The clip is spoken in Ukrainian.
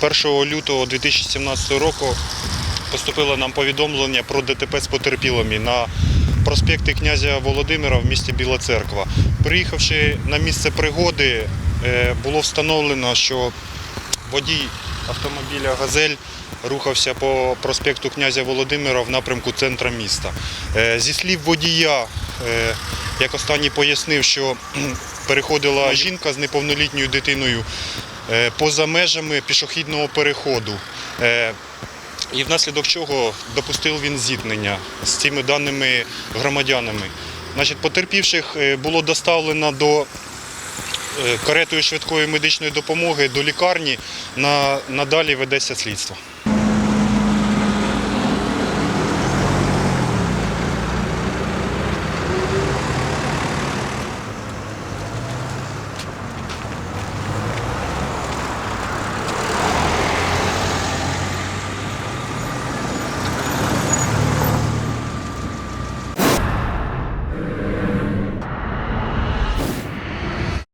1 лютого 2017 року поступило нам повідомлення про ДТП з потерпілими на проспекті князя Володимира в місті Біла Церква. Приїхавши на місце пригоди, е, було встановлено, що водій автомобіля Газель рухався по проспекту князя Володимира в напрямку центра міста. Е, Зі слів водія, е, як останній пояснив, що переходила жінка з неповнолітньою дитиною поза межами пішохідного переходу. Е, І внаслідок чого допустив він зіткнення з цими даними громадянами. Значить, потерпівших е, було доставлено до е, каретою швидкої медичної допомоги до лікарні. На, надалі ведеться слідство.